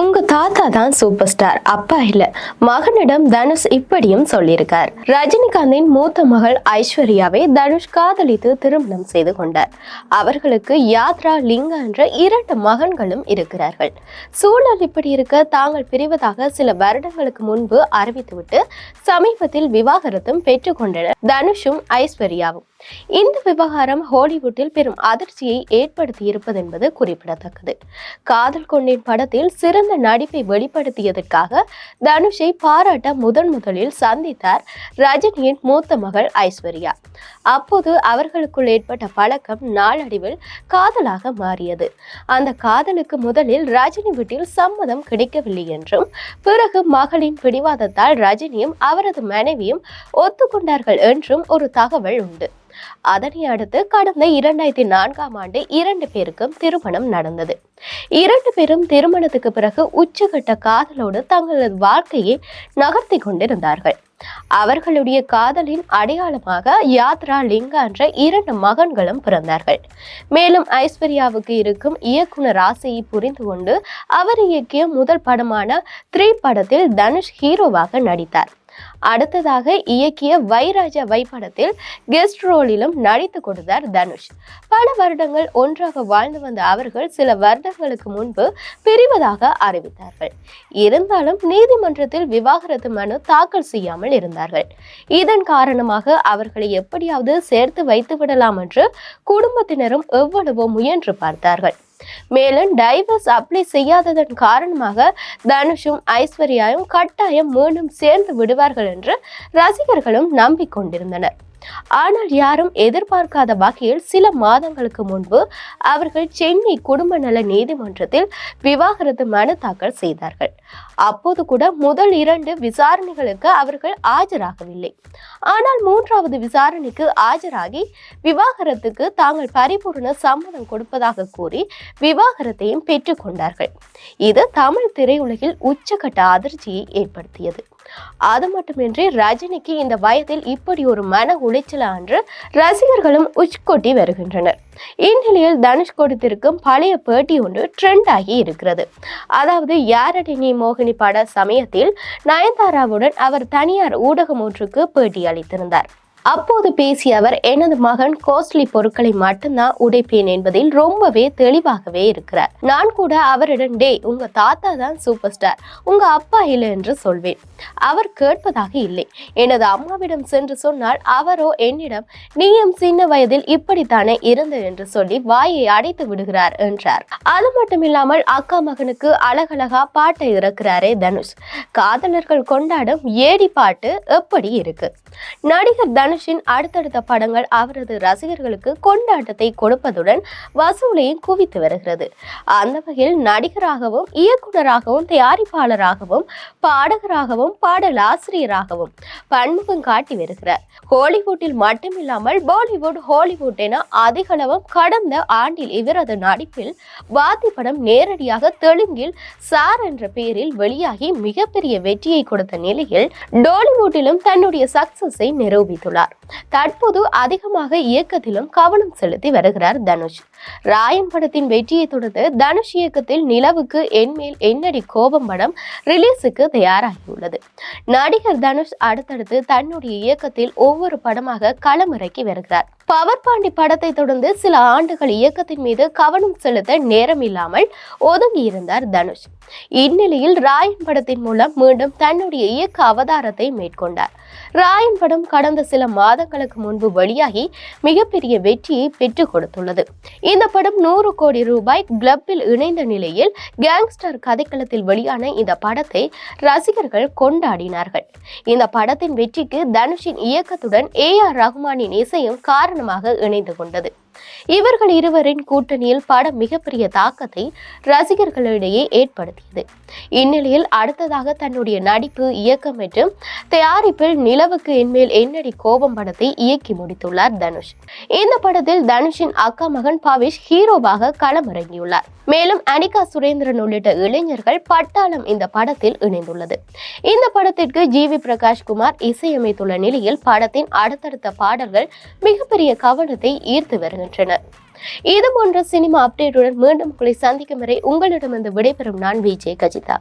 உங்க தாத்தா தான் சூப்பர் ஸ்டார். அப்பா இல்ல. மகனிடம் தனுஷ் இப்படியும் சொல்லியிருக்கார். ரஜினிகாந்தின் மூத்த மகள் ஐஸ்வர்யாவை தனுஷ் காதலித்து திருமணம் செய்து கொண்டார். அவர்களுக்கு யாத்ரா லிங்கா என்ற இரண்டு மகன்களும் இருக்கிறார்கள். சூழல் இப்படி இருக்க தாங்கள் பிரிவதாக சில வருடங்களுக்கு முன்பு அறிவித்துவிட்டு சமீபத்தில் விவாகரத்தும் பெற்றுக்கொண்டனர் தனுஷும் ஐஸ்வர்யாவும். இந்த விவகாரம் ஹாலிவுட்டில் பெரும் அதிர்ச்சியை ஏற்படுத்தி இருப்பது என்பது குறிப்பிடத்தக்கது. காதல் கொண்டேன் படத்தில் சிறந்த நடிப்பை வெளிப்படுத்தியதற்காக தனுஷை பாராட்ட முதன் முதலில் சந்தித்தார் ரஜினியின் மூத்த மகள் ஐஸ்வர்யா. அப்போது அவர்களுக்குள் ஏற்பட்ட பழக்கம் நாளடைவில் காதலாக மாறியது. அந்த காதலுக்கு முதலில் ரஜினி வீட்டில் சம்மதம் கிடைக்கவில்லை என்றும் பிறகு மகளின் பிடிவாதத்தால் ரஜினியும் அவரது மனைவியும் ஒத்துக்கொண்டார்கள் என்றும் ஒரு தகவல் உண்டு. அதனை அடுத்து கடந்த இரண்டாயிரத்தி நான்காம் ஆண்டு இரண்டு பேருக்கும் திருமணம் நடந்தது. இரண்டு பேரும் திருமணத்துக்கு பிறகு உச்சகட்ட காதலோடு தங்களது வாழ்க்கையை நகர்த்தி கொண்டிருந்தார்கள். அவர்களுடைய காதலின் அடையாளமாக யாத்ரா லிங்கா என்ற இரண்டு மகன்களும் பிறந்தார்கள். மேலும் ஐஸ்வர்யாவுக்கு இருக்கும் இயக்குனர் ஆசையை புரிந்து கொண்டு அவர் இயக்கிய முதல் படமான த்ரீ படத்தில் தனுஷ் ஹீரோவாக நடித்தார். அடுத்ததாக இயக்கிய வைராஜா வை படத்தில் கெஸ்ட் ரோலிலும் நடித்து கொடுத்தார் தனுஷ். பல வருடங்கள் ஒன்றாக வாழ்ந்து வந்த அவர்கள் சில வருடங்களுக்கு முன்பு பிரிவதாக அறிவித்தார்கள். இருந்தாலும் நீதிமன்றத்தில் விவாகரத்து மனு தாக்கல் செய்யாமல் இருந்தார்கள். இதன் காரணமாக அவர்களை எப்படியாவது சேர்த்து வைத்து விடலாம் என்று குடும்பத்தினரும் எவ்வளவோ முயன்று பார்த்தார்கள். மேலும் டைவர்ஸ் அப்ளை செய்யாததன் காரணமாக தனுஷும் ஐஸ்வர்யாவும் கட்டாயம் மீண்டும் சேர்ந்து விடுவார்கள் என்று ரசிகர்களும் நம்பிக்கொண்டிருந்தனர். ஆனால் யாரும் எதிர்பார்க்காத வகையில் சில மாதங்களுக்கு முன்பு அவர்கள் சென்னை குடும்ப நல நீதிமன்றத்தில் விவாகரத்து மனு தாக்கல் செய்தார்கள். அப்போது கூட முதல் இரண்டு விசாரணைகளுக்கு அவர்கள் ஆஜராகவில்லை. ஆனால் மூன்றாவது விசாரணைக்கு ஆஜராகி விவாகரத்துக்கு தாங்கள் பரிபூர்ண சம்மதம் கொடுப்பதாக கூறி விவாகரத்தையும் பெற்றுக்கொண்டார்கள் இது தமிழ் திரையுலகில் உச்சகட்ட அதிர்ச்சியை ஏற்படுத்தியது. அது மட்டுமின்றி ரஜினிக்கு இந்த வயதில் இப்படி ஒரு மன உளைச்சல் அன்று ரசிகர்களும் உச்கொட்டி வருகின்றனர். இந்நிலையில் தனுஷ் கொடுத்திருக்கும் பழைய பேட்டி ஒன்று ட்ரெண்ட் ஆகி இருக்கிறது. அதாவது யாரடி நீ மோகினி பட சமயத்தில் நயன்தாராவுடன் அவர் தனியார் ஊடகம் ஒன்றுக்கு பேட்டி அளித்திருந்தார். அப்போது பேசிய அவர் எனது மகன் காஸ்ட்லி பொருட்களை மட்டும்தான் உடைப்பேன் என்பதில் ரொம்பவே தெளிவாகவே இருக்கிறார். நான் கூட அவரிடம் டே உங்க தாத்தா தான் சூப்பர் ஸ்டார் உங்க அப்பா இல்லை என்று சொல்வேன். அவர் கேட்பதாக இல்லை. எனது அம்மாவிடம் சென்று சொன்னால் அவரோ என்னிடம் நீயும் சின்ன வயதில் இப்படித்தானே இருந்த? என்று சொல்லி வாயை அடைத்து விடுகிறார் என்றார். அது மட்டும் இல்லாமல் அக்கா மகனுக்கு அழகழகா பாட்டை இறக்கிறாரே தனுஷ். காதலர்கள் கொண்டாடும் ஏடி பாட்டு எப்படி இருக்கு? நடிகர் தனுஷின் அடுத்தடுத்த படங்கள் அவரது ரசிகர்களுக்கு கொண்டாட்டத்தை கொடுப்பதுடன் வசூலையும் குவித்து வருகிறது. அந்த வகையில் நடிகராகவும் இயக்குநராகவும் தயாரிப்பாளராகவும் பாடகராகவும் பாடலாசிரியராகவும் பன்முகம் காட்டி வருகிறார். ஹாலிவுட்டில் மட்டுமில்லாமல் பாலிவுட் ஹாலிவுட் என அதிகளவும் கடந்த ஆண்டில் இவரது நடிப்பில் வாத்தி படம் நேரடியாக தெலுங்கில் சார் என்ற பெயரில் வெளியாகி மிகப்பெரிய வெற்றியை கொடுத்த நிலையில் டாலிவுட்டிலும் தன்னுடைய சக்சஸை நிரூபித்துள்ளார். தற்போது அதிகமாக இயக்கத்திலும் கவனம் செலுத்தி வருகிறார் தனுஷ். ராயன் படத்தின் வெற்றியை தொடர்ந்து தனுஷ் இயக்கத்தில் நிலவுக்கு என்மேல் என்னடி கோபம் படம் ரிலீஸுக்கு தயாராகியுள்ளது. நடிகர் தனுஷ் அடுத்தடுத்து தன்னுடைய இயக்கத்தில் ஒவ்வொரு படமாக களமிறக்கி வருகிறார். பவர் பாண்டி படத்தை தொடர்ந்து சில ஆண்டுகள் இயக்கத்தின் மீது கவனம் செலுத்த நேரம் இல்லாமல் ஒதுங்கி இருந்தார் தனுஷ். இந்நிலையில் ராயன் படத்தின் மூலம் மீண்டும் தன்னுடைய இயக்க அவதாரத்தை மேற்கொண்டார். ராயன் படம் கடந்த சில மாதங்களுக்கு முன்பு வெளியாகி மிகப்பெரிய வெற்றியை பெற்றுக் கொடுத்துள்ளது. இந்த படம் நூறு கோடி ரூபாய் கிளப்பில் இணைந்த நிலையில் கேங்ஸ்டர் கதைக்களத்தில் வெளியான இந்த படத்தை ரசிகர்கள் கொண்டாடினார்கள். இந்த படத்தின் வெற்றிக்கு தனுஷின் இயக்கத்துடன் ஏ ஆர் ரஹ்மானின் இசையும் காரணமாக இணைந்து கொண்டது. இவர்கள் இருவரின் கூட்டணியில் படம் மிகப்பெரிய தாக்கத்தை ரசிகர்களிடையே ஏற்படுத்தியது. இந்நிலையில் அடுத்ததாக தன்னுடைய நடிப்பு இயக்கம் மற்றும் தயாரிப்பில் நிலவுக்கு என்மேல் என்னடி கோபம் படத்தை இயக்கி முடித்துள்ளார் தனுஷ். இந்த படத்தில் தனுஷின் அக்கா மகன் பவிஷ் ஹீரோவாக களமிறங்கியுள்ளார். மேலும் அனிகா சுரேந்திரன் உள்ளிட்ட இளைஞர்கள் பட்டாளம் இந்த படத்தில் இணைந்துள்ளது. இந்த படத்திற்கு ஜி வி பிரகாஷ் குமார் இசையமைத்துள்ள நிலையில் படத்தின் அடுத்தடுத்த பாடல்கள் மிகப்பெரிய கவனத்தை ஈர்த்து வருகின்றன இது போன்ற சினிமா அப்டேட்டுடன் மீண்டும் உங்களை சந்திக்கும் வரை உங்களிடமிருந்து விடைபெறும் நான் விஜய் கஜிதா.